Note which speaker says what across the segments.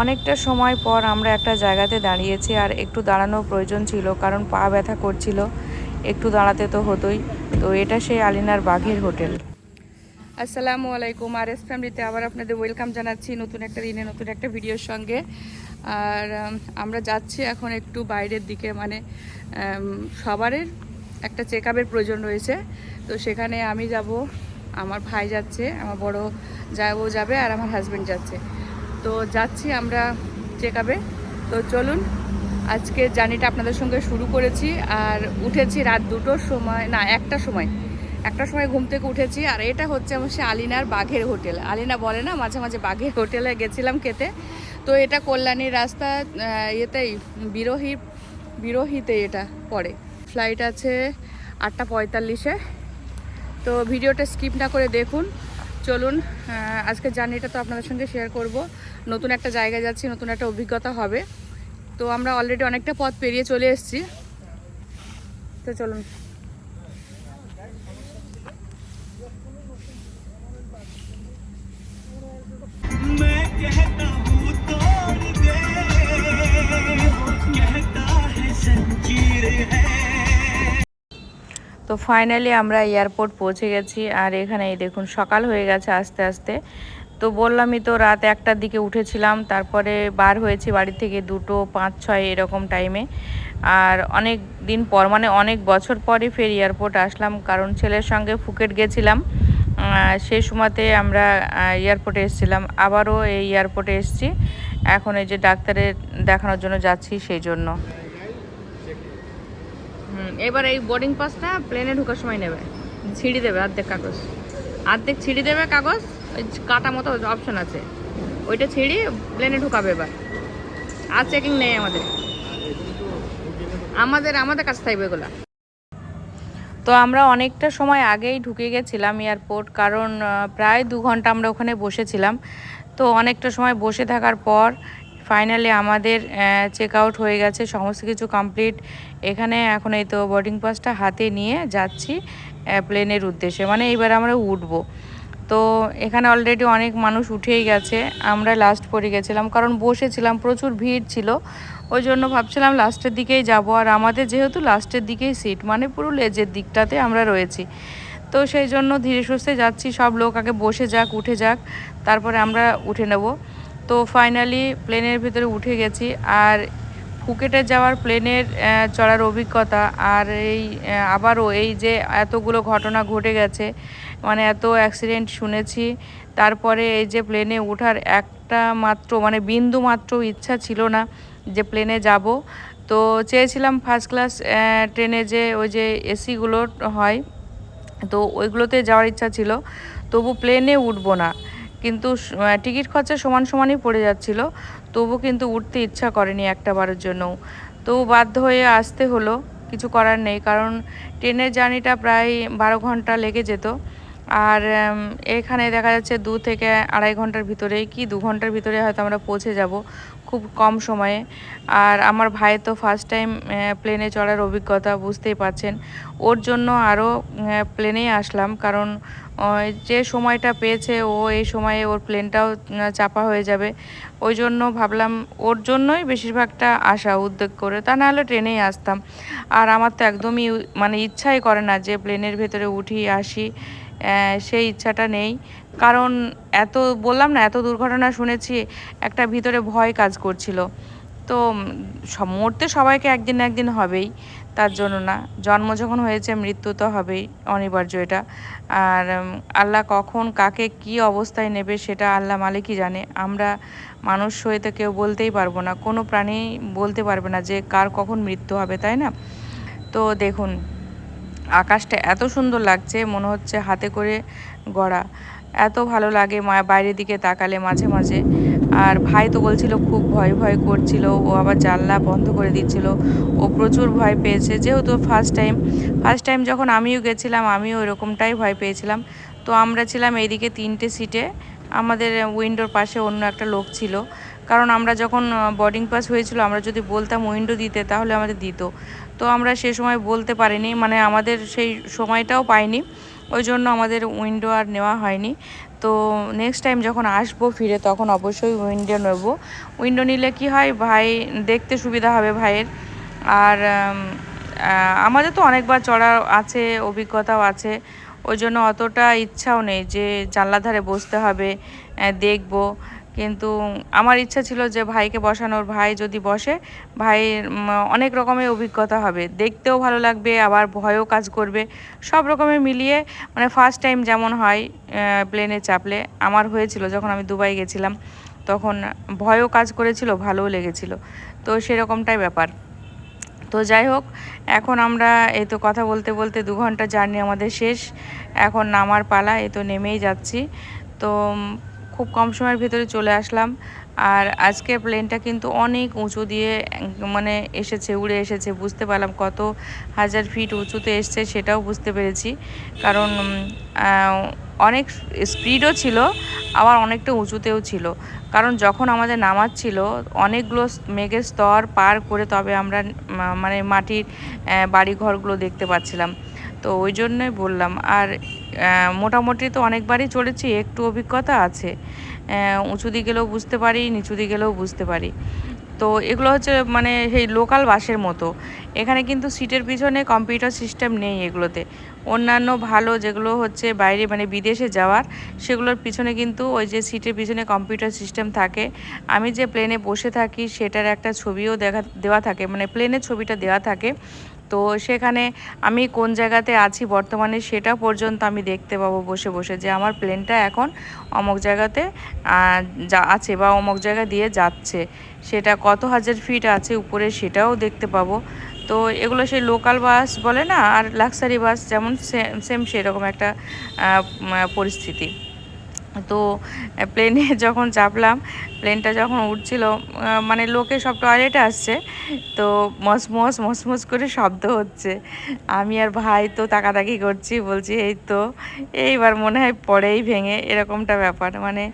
Speaker 1: অনেকটা সময় পর আমরা একটা জায়গাতে দাঁড়িয়েছি আর একটু দাঁড়ানোর প্রয়োজন ছিল, কারণ পা ব্যথা করছিল। একটু দাঁড়াতে তো হতোই। তো এটা সেই আলিনার বাঘের হোটেল। আসসালামু আলাইকুম আর এস ফ্যামিলিতে আবার আপনাদের ওয়েলকাম জানাচ্ছি নতুন একটা দিনে, নতুন একটা ভিডিওর সঙ্গে। আর আমরা যাচ্ছি এখন একটু বাইরের দিকে মানে সবারের একটা চেক আপের প্রয়োজন রয়েছে। তো সেখানে আমি যাব, আমার ভাই যাচ্ছে, আমার বড় যাব যাবে আর আমার হাজব্যান্ড যাচ্ছে। তো যাচ্ছি আমরা চেক আপে তো চলুন, আজকে জার্নিটা আপনাদের সঙ্গে শুরু করেছি আর উঠেছি রাত দুটোর সময়, না, একটা সময়। একটা সময় ঘুম থেকে উঠেছি আর এটা হচ্ছে আমার সে আলিনার বাঘের হোটেল। আলিনা বলে না, মাঝে মাঝে বাঘের হোটেলে গেছিলাম খেতে। তো এটা কল্যাণীর রাস্তা ইয়েতেই, বিরোহী, বিরোহীতে এটা পড়ে। ফ্লাইট আছে আটটা পঁয়তাল্লিশে তো ভিডিওটা স্কিপ না করে দেখুন চলুন আহ, আজকের জার্নিটা তো আপনাদের সঙ্গে শেয়ার করব নতুন একটা জায়গায় যাচ্ছি নতুন একটা অভিজ্ঞতা হবে তো আমরা অলরেডি অনেকটা পথ পেরিয়ে চলে এসেছি তো চলুন
Speaker 2: मैं कहता
Speaker 1: তো ফাইনালি আমরা এয়ারপোর্ট পৌঁছে গেছি আর এখানে দেখুন সকাল হয়ে গেছে আস্তে আস্তে। তো বললামই তো রাত একটার দিকে উঠেছিলাম, তারপরে বার হয়েছি বাড়ি থেকে দুটো, পাঁচ, ছয় এরকম টাইমে আর অনেক দিন পর মানে অনেক বছর পরে ফের এয়ারপোর্ট আসলাম, কারণ ছেলের সঙ্গে ফুকেট গেছিলাম। সেই সময়তে আমরা এয়ারপোর্টে এসেছিলাম, আবারও এই এয়ারপোর্টে এসেছি। এখন এই যে ডাক্তারের দেখানোর জন্য যাচ্ছি সেই জন্য। এবার এই বোর্ডিং পাসটা প্লেনে ঢোকার সময় নেবে। ছিঁড়ি দেবে অর্ধেক কাগজ। অর্ধেক ছিঁড়ি দেবে কাগজ, ওই কাটা মতো অপশন আছে। ওইটা ছিঁড়ি প্লেনে ঢুকাবে এবার। আর চেকিং নেই আমাদের। আমাদের আমাদের কাছে থাকবে এগুলা। তো আমরা অনেকটা সময় আগেই ঢুকে গেছিলাম এয়ারপোর্ট কারণ প্রায় দু ঘণ্টা আমরা ওখানে বসেছিলাম। তো অনেকটা সময় বসে থাকার পর ফাইনালি আমাদের চেক আউট হয়ে গেছে, সমস্ত কিছু কমপ্লিট এখানে এখন এই তো বোর্ডিং পাসটা হাতে নিয়ে যাচ্ছি প্লেনের উদ্দেশ্যে। মানে এবার আমরা উঠবো। তো এখানে অলরেডি অনেক মানুষ উঠেই গেছে। আমরা লাস্ট পরে গেছিলাম, কারণ বসেছিলাম, প্রচুর ভিড় ছিল। ওই জন্য ভাবছিলাম লাস্টের দিকেই যাব। আর আমাদের যেহেতু লাস্টের দিকেই সিট মানে পুরো লেজের দিকটাতে আমরা রয়েছি। তো সেই জন্য ধীরে সুস্থে যাচ্ছি, সব লোক আগে বসে যাক, উঠে যাক, তারপরে আমরা উঠে নেব। তো ফাইনালি প্লেনের ভিতরে উঠে গেছি। আর ফুকেটে যাওয়ার প্লেনের চড়ার অভিজ্ঞতা আর এই আবারও এই যে এতগুলো ঘটনা ঘটে গেছে মানে এত অ্যাক্সিডেন্ট শুনেছি, তারপরে এই যে প্লেনে ওঠার একটা মাত্র মানে বিন্দু মাত্র ইচ্ছা ছিল না যে প্লেনে যাব। তো চেয়েছিলাম ফার্স্ট ক্লাস ট্রেনে যে ওই যে এসিগুলো হয়, তো ওইগুলোতে যাওয়ার ইচ্ছা ছিল, তবু প্লেনে উঠবো না। কিন্তু টিকিট খরচা সমান সমানই পড়ে যাচ্ছিল। তবু কিন্তু উঠতে ইচ্ছা করেনি একটা বারের জন্যও তো বাধ্য হয়ে আসতে হলো, কিছু করার নেই, কারণ ট্রেনের জার্নিটা প্রায় বারো ঘণ্টা লেগে যেত। আর এখানে দেখা যাচ্ছে দু থেকে আড়াই ঘণ্টার ভিতরেই কি দু ঘণ্টার ভিতরে হয়তো আমরা পৌঁছে যাব খুব কম সময়ে। আর আমার ভাই তো ফার্স্ট টাইম প্লেনে চড়ার অভিজ্ঞতা বুঝতেই পারছেন। ওর জন্য আরও প্লেনেই আসলাম, কারণ যে সময়টা পেয়েছে, ও এই সময়ে ওর প্লেনটাও চাপা হয়ে যাবে। ওই জন্য ভাবলাম ওর জন্যই বেশিরভাগটা আসা উদ্যোগ করে, তা নাহলে ট্রেনেই আসতাম। আর আমার তো একদমই মানে ইচ্ছাই করে না যে প্লেনের ভেতরে উঠি, আসি সেই ইচ্ছাটা নেই। কারণ এত, বললাম না, এত দুর্ঘটনা শুনেছি, একটা ভিতরে ভয় কাজ করছিল। তো মরতে সবাইকে একদিন একদিন হবেই, তার জন্য না। জন্ম যখন হয়েছে, মৃত্যু তো হবেই, অনিবার্য এটা। আর আল্লাহ কখন কাকে কি অবস্থায় নেবে সেটা আল্লাহ মালিকই জানে। আমরা মানুষ হয়ে তো কেউ বলতেই পারব না। কোনো প্রাণী বলতে পারবে না যে কার কখন মৃত্যু হবে, তাই না? তো দেখুন, আকাশটা এত সুন্দর লাগছে, মনে হচ্ছে হাতে করে গড়া। এত ভালো লাগে মা বাইরের দিকে তাকালে মাঝে মাঝে। আর ভাই তো বলছিল খুব ভয় ভয় করছিল, ও আবার জানলা বন্ধ করে দিচ্ছিল। ও প্রচুর ভয় পেয়েছে, যেহেতু ফার্স্ট টাইম ফার্স্ট টাইম যখন আমিও গেছিলাম, আমিও ওরকমটাই ভয় পেয়েছিলাম। তো আমরা ছিলাম এইদিকে তিনটে সিটে আমাদের উইন্ডোর পাশে অন্য একটা লোক ছিল। কারণ আমরা যখন বোর্ডিং পাস হয়েছিল, আমরা যদি বলতাম উইন্ডো দিতে, তাহলে আমাদের দিত। তো আমরা সে সময় বলতে পারিনি মানে আমাদের সেই সময়টাও পাইনি, ওই জন্য আমাদের উইন্ডো আর নেওয়া হয়নি। তো নেক্সট টাইম যখন আসব ফিরে তখন অবশ্যই উইন্ডো নেব। উইন্ডো নিলে কি হয়, ভাই দেখতে সুবিধা হবে ভাইয়ের। আর আমাদের তো অনেকবার চড়া আছে, অভিজ্ঞতাও আছে। ওই জন্য অতটা ইচ্ছাও নেই যে জানলা ধারে বসতে হবে দেখব। কিন্তু আমার ইচ্ছা ছিল যে ভাইকে বসানোর, ভাই যদি বসে ভাইয়ের অনেক রকমের অভিজ্ঞতা হবে। দেখতেও ভালো লাগবে, আবার ভয়ও কাজ করবে। সব রকমের মিলিয়ে মানে ফার্স্ট টাইম যেমন হয় প্লেনে চাপলে, আমার হয়েছিল যখন আমি দুবাই গেছিলাম, তখন ভয়ও কাজ করেছিল, ভালোও লেগেছিল। তো সেরকমটাই ব্যাপার। তো যাই হোক, এখন আমরা এই তো কথা বলতে বলতে দু ঘণ্টা জার্নি আমাদের শেষ। এখন নামার পালা, এই তো নেমেই যাচ্ছি। তো খুব কম সময়ের ভিতরে চলে আসলাম। আর আজকে প্লেনটা কিন্তু অনেক উঁচু দিয়ে মানে এসেছে উড়ে এসেছে বুঝতে পারলাম কত হাজার ফিট উঁচুতে এসছে সেটাও বুঝতে পেরেছি। কারণ অনেক স্পিডও ছিল আবার অনেকটা উঁচুতেও ছিল। কারণ যখন আমাদের নামাচ্ছিল অনেকগুলো মেঘের স্তর পার করে তবে আমরা মানে মাটির আহ, বাড়িঘরগুলো দেখতে পাচ্ছিলাম। তো ওই জন্যই বললাম। আর মোটামুটি তো অনেকবারই চলেছি, একটু অভিজ্ঞতা আছে। উঁচু দিকে গেলেও বুঝতে পারি, নিচু দিকে গেলেও বুঝতে পারি। তো এগুলো হচ্ছে মানে সেই লোকাল বাসের মতো। এখানে কিন্তু সিটের পিছনে কম্পিউটার সিস্টেম নেই এগুলোতে। অন্যান্য ভালো যেগুলো হচ্ছে বাইরে মানে বিদেশে যাওয়ার, সেগুলোর পিছনে কিন্তু ওই যে সিটের পিছনে কম্পিউটার সিস্টেম থাকে। আমি যে প্লেনে বসে থাকি, সেটার একটা ছবিও দেখা, দেওয়া থাকে মানে প্লেনের ছবিটা দেওয়া থাকে। তো সেখানে আমি কোন জায়গাতে আছি বর্তমানে সেটা পর্যন্ত আমি দেখতে পাবো বসে বসে যে আমার প্লেনটা এখন অমুক জায়গাতে যা আছে বা অমুক জায়গা দিয়ে যাচ্ছে। সেটা কত হাজার ফিট আছে উপরে সেটাও দেখতে পাবো। তো এগুলো সেই লোকাল বাস বলে না, আর লাক্সারি বাস যেমন সেম সেরকম একটা পরিস্থিতি। তো প্লেনে যখন চাপলাম প্লেনটা যখন উঠছিল মানে লোকে সব টয়লেটে আসছে, তো মস মস মস মস করে শব্দ হচ্ছে। আমি আর ভাই তো তাকাতাকি করছি, বলছি, এই তো, এইবার মনে হয় পরেই ভেঙে, এরকমটা ব্যাপার। মানে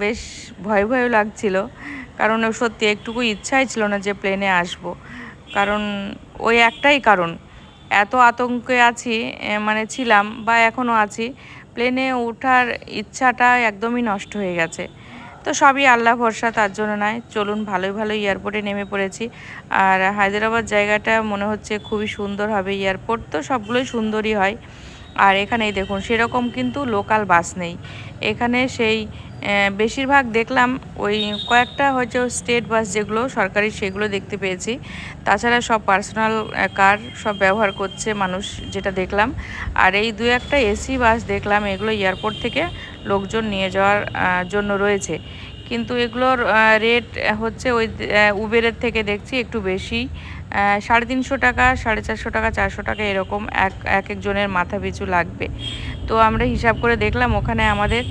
Speaker 1: বেশ ভয় ভয়ও লাগছিল। কারণ সত্যি একটুকু ইচ্ছাই ছিল না যে প্লেনে আসব। কারণ ওই একটাই কারণ। এত আতঙ্কে আছি মানে ছিলাম বা এখনও আছি প্লেনে ওঠার ইচ্ছাটা একদমই নষ্ট হয়ে গেছে। তো সবই আল্লাহ ভরসা, তার জন্য নয়। চলুন, ভালোই ভালো এয়ারপোর্টে নেমে পড়েছি। আর হায়দ্রাবাদ জায়গাটা মনে হচ্ছে খুবই সুন্দর হবে। এয়ারপোর্ট তো সবগুলোই সুন্দরই হয়। আর এখানেই দেখুন, সেরকম কিন্তু লোকাল বাস নেই। এখানে সেই বেশিরভাগ দেখলাম ওই কয়েকটা হয়তো স্টেট বাস যেগুলো সরকারি সেগুলো দেখতে পেয়েছি। তাছাড়া সব পার্সোনাল কার সব ব্যবহার করছে মানুষ যেটা দেখলাম। আর এই দু একটা এসি বাস দেখলাম, এগুলো এয়ারপোর্ট থেকে লোকজন নিয়ে যাওয়ার জন্য রয়েছে। কিন্তু এগুলোর রেট হচ্ছে ওই উবেরের থেকে দেখছি একটু বেশি। সাড়ে তিনশো টাকা, সাড়ে চারশো টাকা চারশো টাকা এরকম এক এক একজনের মাথা পিছু লাগবে। তো আমরা হিসাব করে দেখলাম ওখানে আমাদের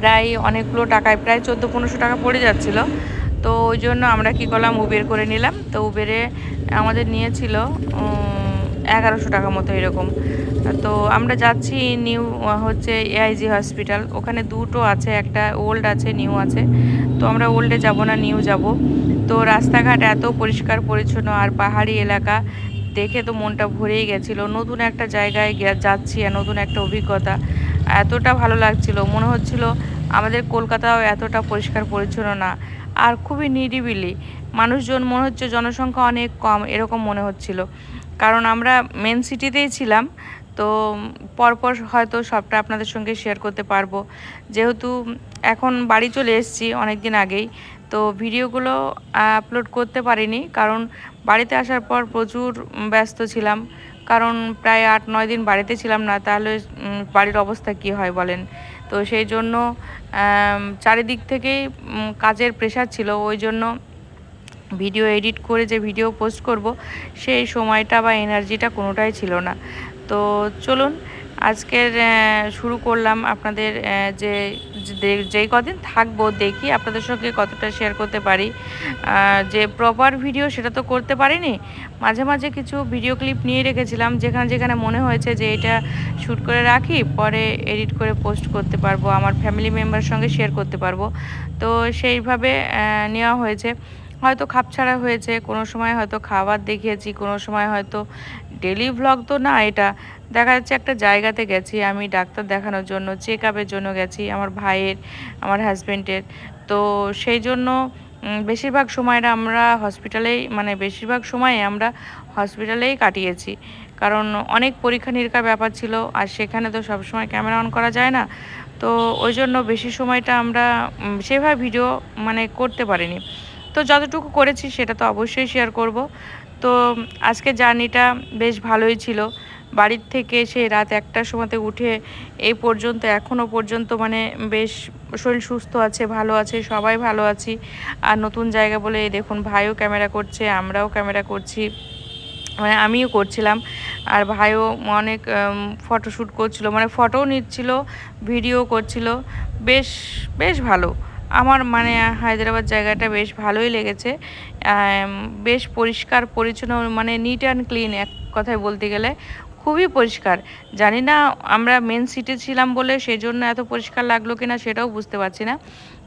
Speaker 1: প্রায় অনেকগুলো টাকায়, প্রায় চোদ্দ পনেরোশো টাকা পড়ে যাচ্ছিল। তো ওই জন্য আমরা কি করলাম উবের করে নিলাম। তো উবেরে আমাদের নিয়েছিল এগারোশো টাকা মতো এরকম। তো আমরা যাচ্ছি নিউ, হচ্ছে এআইজি হসপিটাল ওখানে দুটো আছে, একটা ওল্ড আছে নিউ আছে। তো আমরা ওল্ডে যাব না নিউ যাব। তো রাস্তাঘাট এত পরিষ্কার, পরিচ্ছন্ন আর পাহাড়ি এলাকা, দেখে তো মনটা ভরেই গেছিল। নতুন একটা জায়গায় যাচ্ছি আর নতুন একটা অভিজ্ঞতা। এতটা ভালো লাগছিল, মনে হচ্ছিল আমাদের কলকাতাও এতটা পরিষ্কার, পরিচ্ছন্ন না। আর খুবই নিরিবিলি। মানুষজন, মনে হচ্ছে জনসংখ্যা অনেক কম, এরকম মনে হচ্ছিল। কারণ আমরা মেন সিটিতেই ছিলাম। তো পরপর হয়তো সবটা আপনাদের সঙ্গে শেয়ার করতে পারব। যেহেতু এখন বাড়ি চলে এসেছি অনেক দিন আগেই, তো ভিডিওগুলো আপলোড করতে পারিনি কারণ বাড়িতে আসার পর প্রচুর ব্যস্ত ছিলাম। কারণ প্রায় আট, নয় দিন বাড়িতে ছিলাম না, তাহলে বাড়ির অবস্থা কি হয় বলেন? তো সেই জন্য চারিদিক থেকেই কাজের প্রেশার ছিল, ওই জন্য ভিডিও এডিট করে যে ভিডিও পোস্ট করব, সেই সময়টা বা এনার্জিটা কোনোটাই ছিল না। তো চলুন, আজকের শুরু করলাম আপনাদের যে যেই কদিন থাকব দেখি আপনাদের সঙ্গে কতটা শেয়ার করতে পারি। যে প্রপার ভিডিও সেটা তো করতে পারিনি। মাঝে মাঝে কিছু ভিডিও ক্লিপ নিয়ে রেখেছিলাম, যেখানে যেখানে মনে হয়েছে যে এটা শ্যুট করে রাখি, পরে এডিট করে পোস্ট করতে পারব, আমার ফ্যামিলি মেম্বার সঙ্গে শেয়ার করতে পারব। তো সেইভাবে নেওয়া হয়েছে। হয়তো খাপছাড়া হয়েছে, কোনো সময় হয়তো খাবার দেখিয়েছি, কোনো সময় হয়তো ডেলি ভ্লগ তো না, এটা দেখা যাচ্ছে একটা জায়গাতে গেছি, আমি ডাক্তার দেখানোর জন্য চেক আপের জন্য গেছি আমার ভাইয়ের, আমার হাজব্যান্ডের তো সেই জন্য বেশিরভাগ সময়টা আমরা হসপিটালেই মানে বেশিরভাগ সময়ে আমরা হসপিটালেই কাটিয়েছি। কারণ অনেক পরীক্ষা নিরীক্ষার ব্যাপার ছিল, আর সেখানে তো সবসময় ক্যামেরা অন করা যায় না। তো ওই জন্য বেশি সময়টা আমরা সেভাবে ভিডিও মানে করতে পারিনি। তো যতটুকু করেছি, সেটা তো অবশ্যই শেয়ার করব। তো আজকে জার্নিটা বেশ ভালোই ছিল। বাড়ির থেকে সেই রাত একটার সময়তে উঠে এই পর্যন্ত এখনও পর্যন্ত মানে বেশ শরীর সুস্থ আছে, ভালো আছে, সবাই ভালো আছি। আর নতুন জায়গা বলে দেখুন ভাইও ক্যামেরা করছে, আমরাও ক্যামেরা করছি। মানে আমিও করছিলাম। আর ভাইও অনেক ফটোশ্যুট করছিল মানে ফটোও নিচ্ছিল, ভিডিও করছিল। বেশ বেশ ভালো। আমার মানে হায়দ্রাবাদ জায়গাটা বেশ ভালোই লেগেছে। বেশ পরিষ্কার, পরিচ্ছন্ন মানে নিট অ্যান্ড ক্লিন এক কথায় বলতে গেলে। খুবই পরিষ্কার। জানি না আমরা মেন সিটি ছিলাম বলে সেই জন্য এত পরিষ্কার লাগল কিনা সেটাও বুঝতে পারছি না।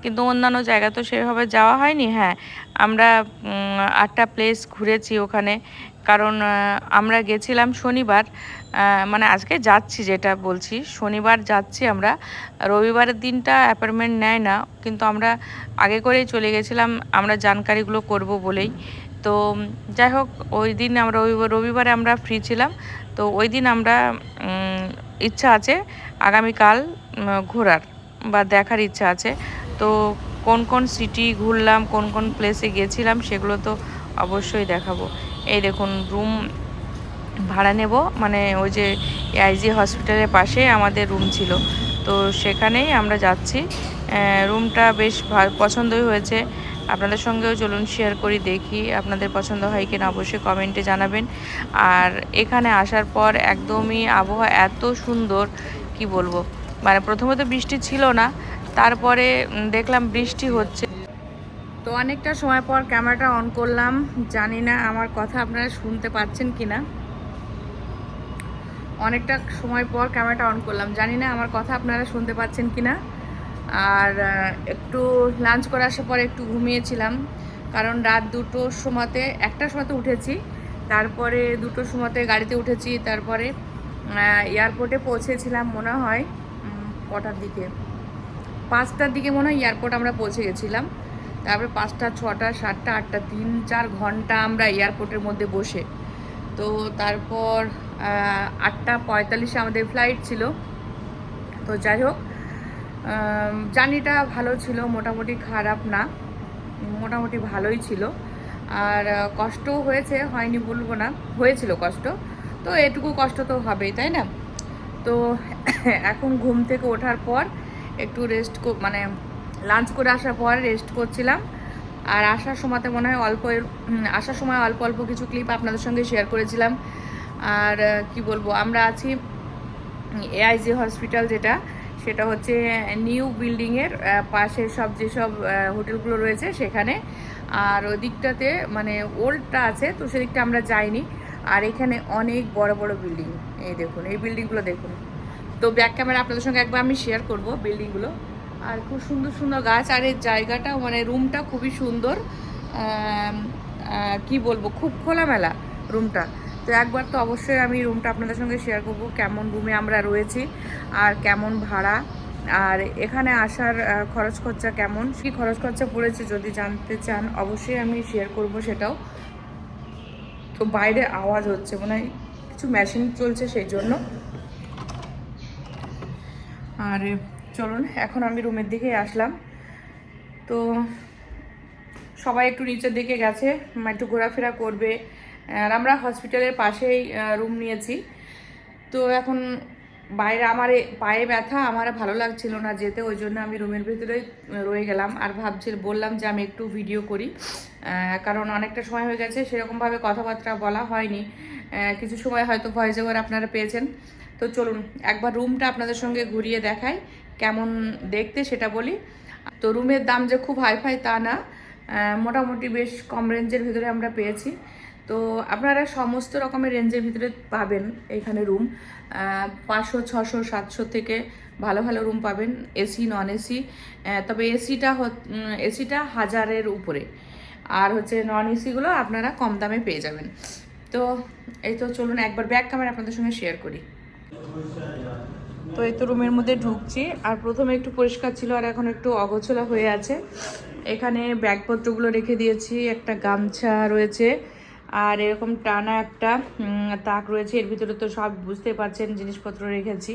Speaker 1: কিন্তু অন্যান্য জায়গা তো সেভাবে যাওয়া হয়নি হ্যাঁ। আমরা আটটা প্লেস ঘুরেছি ওখানে। কারণ আমরা গেছিলাম শনিবার। মানে আজকে যাচ্ছি যেটা বলছি, শনিবার যাচ্ছি আমরা। রবিবারের দিনটা অ্যাপয়েন্টমেন্ট নেয় না, কিন্তু আমরা আগে করেই চলে গেছিলাম, আমরা জানকারিগুলো করব বলেই। তো যাই হোক, ওই দিন আমরা রবিবার আমরা ফ্রি ছিলাম। তো ওই দিন আমরা ইচ্ছা আছে আগামীকাল ঘোরার বা দেখার ইচ্ছা আছে। তো কোন কোন সিটি ঘুরলাম, কোন কোন প্লেসে গেছিলাম সেগুলো তো অবশ্যই দেখাবো। এই দেখুন রুম ভাড়া নেব। মানে ওই যে আইজি হসপিটালের পাশে আমাদের রুম ছিল। তো সেখানেই আমরা যাচ্ছি। রুমটা বেশ পছন্দই হয়েছে। আপনাদের সঙ্গেও চলুন শেয়ার করি, দেখি আপনাদের পছন্দ হয় কিনা। অবশ্যই কমেন্টে জানাবেন। আর এখানে আসার পর একদমই আবহাওয়া এত সুন্দর, কি বলব? মানে প্রথমে তো বৃষ্টি ছিল না, তারপরে দেখলাম বৃষ্টি হচ্ছে। তো অনেকটা সময় পর ক্যামেরাটা অন করলাম। জানি না আমার কথা আপনারা শুনতে পাচ্ছেন কি না অনেকটা সময় পর ক্যামেরাটা অন করলাম। জানি না আমার কথা আপনারা শুনতে পাচ্ছেন কি না আর একটু লাঞ্চ করে আসার পর একটু ঘুমিয়েছিলাম। কারণ রাত দুটোর সময়তে, একটার সময়তে উঠেছি। তারপরে দুটোর সময়তে গাড়িতে উঠেছি। তারপরে এয়ারপোর্টে পৌঁছেছিলাম মনে হয় কটার দিকে? পাঁচটার দিকে মনে হয় এয়ারপোর্ট আমরা পৌঁছে গেছিলাম। তারপরে পাঁচটা, ছটা, সাতটা, আটটা, তিন, চার ঘণ্টা আমরা এয়ারপোর্টের মধ্যে বসে। তো তারপর আটটা পঁয়তাল্লিশে আমাদের ফ্লাইট ছিল। তো যাই হোক জার্নিটা ভালো ছিল মোটামুটি খারাপ না মোটামুটি ভালোই ছিল। আর আহ, কষ্টও হয়েছে হয়নি বলব না হয়েছিল কষ্ট। তো এটুকু কষ্ট তো হবেই তাই না? তো এখন ঘুম থেকে ওঠার পর একটু রেস্ট মানে লাঞ্চ করে আসার পর রেস্ট করছিলাম। আর আসার সময়তে মনে হয় অল্প আসার সময় অল্প অল্প কিছু ক্লিপ আপনাদের সঙ্গে শেয়ার করেছিলাম। আর কি বলব, আমরা আছি এআইজি হসপিটাল যেটা, সেটা হচ্ছে নিউ বিল্ডিংয়ের পাশে সব যেসব হোটেলগুলো রয়েছে সেখানে। আর ওই দিকটাতে মানে ওল্ডটা আছে, তো সেদিকটা আমরা যাইনি। আর এখানে অনেক বড় বড় বিল্ডিং এই দেখুন, এই বিল্ডিংগুলো দেখুন। তো ব্যাক ক্যামেরা আপনাদের সঙ্গে একবার আমি শেয়ার করব বিল্ডিংগুলো আর খুব সুন্দর সুন্দর গাছ, আর এই জায়গাটা মানে রুমটা খুবই সুন্দর কি বলব, খুব খোলামেলা রুমটা তো একবার তো অবশ্যই আমি রুমটা আপনাদের সঙ্গে শেয়ার করব, কেমন রুমে আমরা রয়েছি আর কেমন ভাড়া আর এখানে আসার খরচ খরচা কেমন, কি খরচ খরচা পড়েছে যদি জানতে চান অবশ্যই আমি শেয়ার করব সেটাও। তো বাইরে আওয়াজ হচ্ছে মানে কিছু মেশিন চলছে সেই জন্য। আর চলুন, এখন আমি রুমের দিকে আসলাম। তো সবাই একটু নিচের দিকে গেছে, একটু ঘোরাফেরা করবে আর আমরা হসপিটালের পাশেই রুম নিয়েছি। তো এখন বাইরে আমার পায়ে ব্যথা আমার ভালো লাগছিল না যেতে, ওই জন্য আমি রুমের ভিতরেই রয়ে গেলাম। আর ভাবছি, বললাম যে আমি একটু ভিডিও করি কারণ অনেকটা সময় হয়ে গেছে, সেরকমভাবে কথাবার্তা বলা হয়নি। কিছু সময় হয়তো ভয়েস ওভার আপনারা পেয়েছেন। তো চলুন, একবার রুমটা আপনাদের সঙ্গে ঘুরিয়ে দেখাই, কেমন দেখতে সেটা বলি। তো রুমের দাম যে খুব হাইফাই তা না মোটামুটি বেশ কম রেঞ্জের ভিতরে আমরা পেয়েছি। তো আপনারা সমস্ত রকমের রেঞ্জের ভিতরে পাবেন এখানে রুম পাঁচশো, ছশো, সাতশো থেকে ভালো ভালো রুম পাবেন এসি নন এসি তবে এসিটা এসিটা হাজারের উপরে। আর হচ্ছে নন এসিগুলো আপনারা কম দামে পেয়ে যাবেন। তো এই তো চলুন, একবার ব্যাক ক্যামেরা আপনাদের সঙ্গে শেয়ার করি। তো এই তো রুমের মধ্যে ঢুকছি। আর প্রথমে একটু পরিষ্কার ছিল, আর এখন একটু অগোছলা হয়ে আছে। এখানে ব্যাগপত্রগুলো রেখে দিয়েছি, একটা গামছা রয়েছে। আর এরকম টানা একটা তাক রয়েছে। এর ভিতরে তো সব বুঝতে পারছেন, জিনিসপত্র রেখেছি।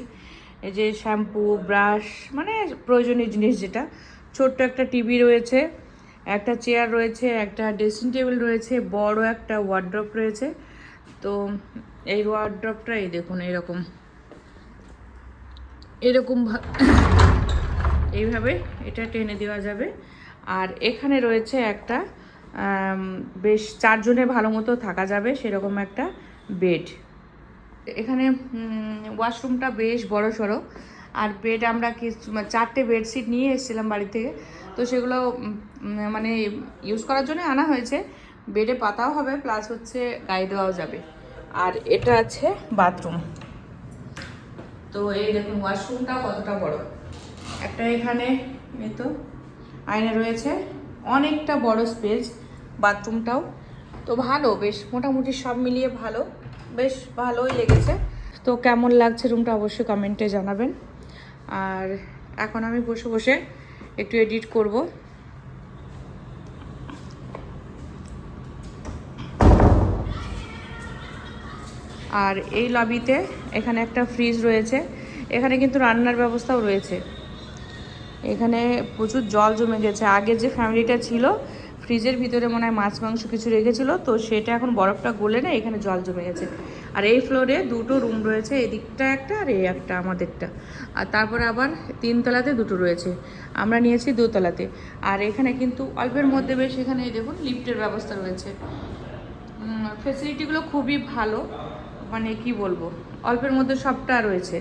Speaker 1: এই যে শ্যাম্পু, ব্রাশ মানে প্রয়োজনীয় জিনিস যেটা। ছোট্ট একটা টিভি রয়েছে, একটা চেয়ার রয়েছে, একটা ড্রেসিং টেবিল রয়েছে, বড় একটা ওয়ার্ড্রপ রয়েছে। তো এই ওয়ার্ড্রপটা, এই দেখুন, এরকম। এরকম এইভাবে এটা টেনে দেওয়া যাবে। আর এখানে রয়েছে একটা বেশ চারজনে ভালো মতো থাকা যাবে সেরকম একটা বেড এখানে ওয়াশরুমটা বেশ বড় সড়ো। আর বেড আমরা কিছু চারটে বেডশিট নিয়ে এসেছিলাম বাড়ি থেকে। তো সেগুলো মানে ইউজ করার জন্য আনা হয়েছে। বেডে পাতাও হবে প্লাস হচ্ছে গায়ে দেওয়াও যাবে। আর এটা আছে বাথরুম তো এই দেখুন ওয়াশরুমটা কতটা বড়। একটা এখানে, এই তো, আয়না রয়েছে। অনেকটা বড় স্পেস বাথরুমটাও। তো ভালো, বেশ, মোটামুটি সব মিলিয়ে ভালো, বেশ ভালোই লেগেছে। তো কেমন লাগছে রুমটা অবশ্যই কমেন্টে জানাবেন। আর এখন আমি বসে বসে একটু এডিট করব। আর এই লবিতে এখানে একটা ফ্রিজ রয়েছে। এখানে কিন্তু রান্নার ব্যবস্থাও রয়েছে। এখানে প্রচুর জল জমে গেছে। আগে যে ফ্যামিলিটা ছিল ফ্রিজের ভিতরে মনে হয় মাছ, মাংস কিছু রেখেছিল, তো সেটা এখন বরফটা গলে না এখানে জল জমে গেছে। আর এই ফ্লোরে দুটো রুম রয়েছে এদিকটা একটা আর এই একটা, আমাদেরটা। আর তারপরে আবার তিনতলাতে দুটো রয়েছে, আমরা নিয়েছি দোতলাতে। আর এখানে কিন্তু অল্পের মধ্যে বেশ এখানে দেখুন লিফটের ব্যবস্থা রয়েছে। ফেসিলিটিগুলো খুবই ভালো মানে কি বলব, অল্পের মধ্যে সবটা রয়েছে।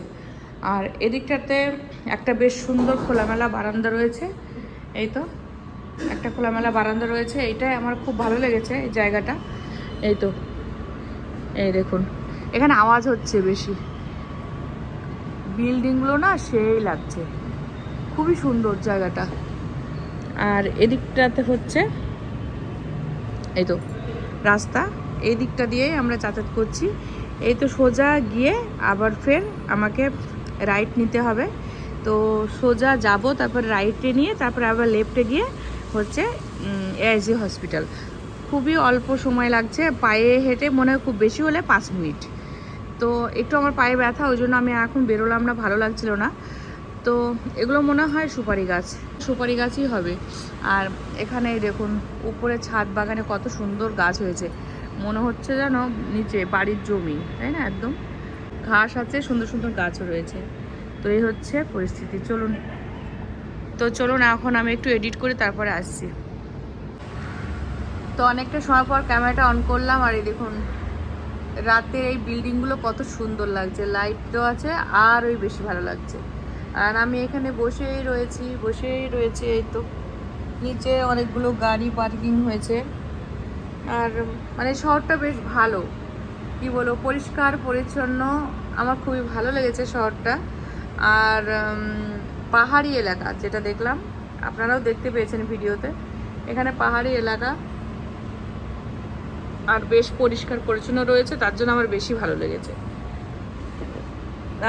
Speaker 1: আর এদিকটাতে একটা বেশ সুন্দর খোলামেলা বারান্দা রয়েছে, এই তো। একটা খোলামেলা বারান্দা রয়েছে, এইটাই আমার খুব ভালো লেগেছে এই জায়গাটা। এই তো, এই দেখুন, এখানে আওয়াজ হচ্ছে বেশি। বিল্ডিংগুলো না সেই লাগছে, খুবই সুন্দর জায়গাটা। আর এদিকটাতে হচ্ছে, এই তো, রাস্তা, এই দিকটা দিয়েই আমরা যাতায়াত করছি। এই তো সোজা গিয়ে আবার ফের আমাকে রাইট নিতে হবে। তো সোজা যাব, তারপর রাইটে নিয়ে, তারপর আবার লেফটে গিয়ে হচ্ছে এআইজি হসপিটাল খুবই অল্প সময় লাগছে, পায়ে হেঁটে মনে হয় খুব বেশি হলে পাঁচ মিনিট। তো একটু আমার পায়ে ব্যথা, ওই জন্য আমি এখন বেরোলাম না, ভালো লাগছিল না। তো এগুলো মনে হয় সুপারি গাছ, সুপারি গাছই হবে। আর এখানে দেখুন, উপরে ছাদ বাগানে কত সুন্দর গাছ হয়েছে। মনে হচ্ছে যেন নিচে বাড়ির জমি, তাই না? একদম ঘাস আছে, সুন্দর সুন্দর গাছও রয়েছে। তো এই হচ্ছে পরিস্থিতি। চলুন তো চলুন, এখন আমি একটু এডিট করে তারপরে আসছি। তো অনেকটা সময় পর ক্যামেরাটা অন করলাম, আর এই দেখুন, রাতের এই বিল্ডিংগুলো কত সুন্দর লাগছে। লাইট তো আছে, আর ওই বেশি ভালো লাগছে। আর আমি এখানে বসেই রয়েছি, বসেই রয়েছে, এই তো। নিচে অনেকগুলো গাড়ি পার্কিং হয়েছে। আর মানে শহরটা বেশ ভালো। কি বলব, পরিষ্কার, পরিচ্ছন্ন। আমার খুবই ভালো লেগেছে শহরটা। আর পাহাড়ি এলাকা, যেটা দেখলাম, আপনারাও দেখতে পেয়েছেন ভিডিওতে, এখানে পাহাড়ি এলাকা আর বেশ পরিষ্কার পরিচ্ছন্ন রয়েছে, তার জন্য আমার বেশি ভালো লেগেছে।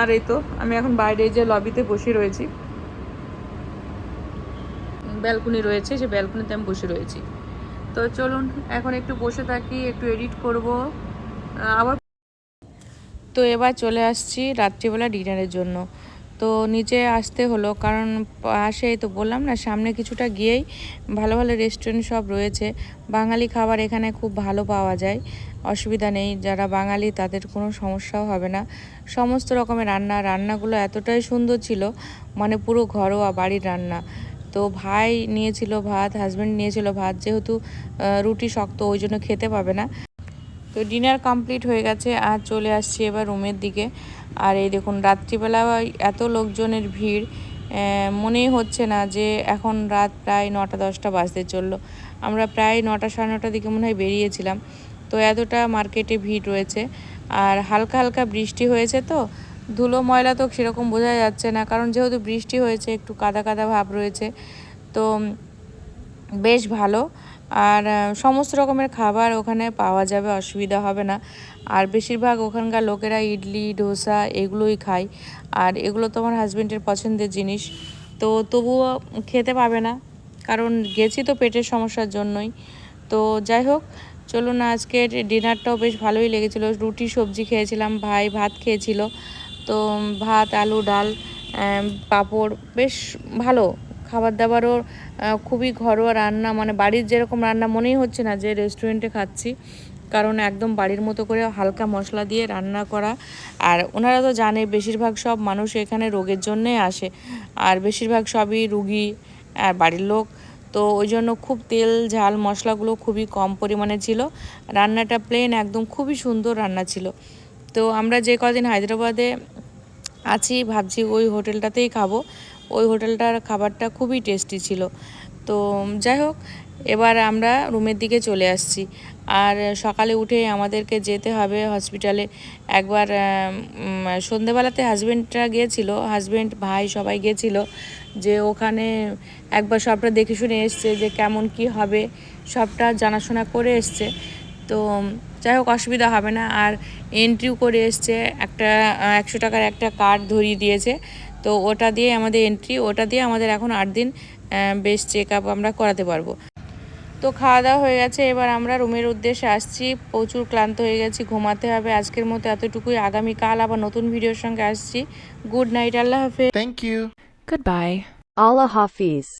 Speaker 1: আর এই তো, আমি এখন বাইরে যে লবিতে বসে রয়েছি। ব্যালকনি রয়েছে, সে ব্যালকনিতে আমি বসে রয়েছি। তো চলুন, এখন একটু বসে থাকি, একটু এডিট করব। আবার তো এবার চলে আসছি রাত্রিবেলা ডিনারের জন্য। তো নিচে আসতে হলো। কারণ পাশে তো বললাম না, সামনে কিছুটা গিয়েই ভালো ভালো রেস্টুরেন্ট সব রয়েছে। বাঙালি খাবার এখানে খুব ভালো পাওয়া যায়। অসুবিধা নেই, যারা বাঙালি তাদের কোনো সমস্যাও হবে না। সমস্ত রকমের রান্না, রান্নাগুলো এতটাই সুন্দর ছিল মানে পুরো ঘরোয়া বাড়ির রান্না। তো ভাই নিয়েছিল ভাত হাজব্যান্ড নিয়েছিল ভাত, যেহেতু রুটি শক্ত, ওই জন্য খেতে পাবে না। তো ডিনার কমপ্লিট হয়ে গেছে, আর চলে আসছি এবার রুমের দিকে। আর এই দেখুন, রাত্রিবেলা এত লোকজনের ভিড় মনেই হচ্ছে না যে এখন রাত প্রায় নটা দশটা বাজতে চলল। আমরা প্রায় নটা সাড়ে নটার দিকে মনে হয় বেরিয়েছিলাম। তো এতটা মার্কেটে ভিড় রয়েছে। আর হালকা হালকা বৃষ্টি হয়েছে তো, ধুলো, ময়লা তো সেরকম বোঝা যাচ্ছে না, কারণ যেহেতু বৃষ্টি হয়েছে, একটু কাদা কাদা ভাব রয়েছে। তো বেশ ভালো। আর সমস্ত রকমের খাবার ওখানে পাওয়া যাবে, অসুবিধা হবে না। আর বেশিরভাগ ওখানকার লোকেরা ইডলি ডোসা এগুলোই খায়। আর এগুলো তো আমার হাজব্যান্ডের পছন্দের জিনিস। তো তবুও খেতে পাবে না। কারণ গেছি তো পেটের সমস্যার জন্যই। তো যাই হোক, চলুন আজকের ডিনারটাও বেশ ভালোই লেগেছিলো। রুটি, সবজি খেয়েছিলাম, ভাই ভাত খেয়েছিল। তো, ভাত, আলু, ডাল পাঁপড়, বেশ ভালো। খাবার দাবারও খুবই ঘরোয়া রান্না মানে বাড়ির যেরকম রান্না মনেই হচ্ছে না যে রেস্টুরেন্টে খাচ্ছি। কারণ একদম বাড়ির মতো করে হালকা মশলা দিয়ে রান্না করা। আর ওনারা তো জানে বেশিরভাগ সব মানুষ এখানে রোগের জন্যে আসে। আর বেশিরভাগ সবই রুগী, আর বাড়ির লোক। তো ওই জন্য খুব তেল, ঝাল, মশলাগুলো খুবই কম পরিমাণে ছিল। রান্নাটা প্লেন একদম খুবই সুন্দর রান্না ছিল। তো আমরা যে কদিন হায়দ্রাবাদে আছি, ভাবছি ওই হোটেলটাতেই খাব। ওই হোটেলটার খাবারটা খুবই টেস্টি ছিল। তো যাই হোক, এবার আমরা রুমের দিকে চলে আসছি। আর সকালে উঠে আমাদেরকে যেতে হবে হসপিটালে। একবার সন্ধেবেলাতে হাজব্যান্ডরা গিয়েছিল। হাজব্যান্ড ভাই সবাই গিয়েছিল যে ওখানে একবার সবটা দেখে শুনে এসছে যে কেমন কি হবে। সবটা জানাশোনা করে এসছে। তো যাই হোক, অসুবিধা হবে না। আর এন্ট্রিও করে এসছে। একটা, একশো টাকার একটা কার্ড ধরিয়ে দিয়েছে। তো ওটা দিয়ে আমাদের এন্ট্রি ওটা দিয়ে আমাদের এখন আট দিন আহ, বেশ চেক আপ আমরা করাতে পারব। তো খাওয়া দাওয়া হয়ে গেছে এবার আমরা রুমের উদ্দেশ্যে আসছি। প্রচুর ক্লান্ত হয়ে গেছি ঘুমাতে হবে। আজকের মতো এতটুকুই। আগামীকাল আবার নতুন ভিডিওর সঙ্গে আসছি। গুড নাইট আল্লাহ হাফিজ।
Speaker 3: থ্যাংক ইউ
Speaker 4: গুড
Speaker 5: বাই আল্লাহ Hafiz.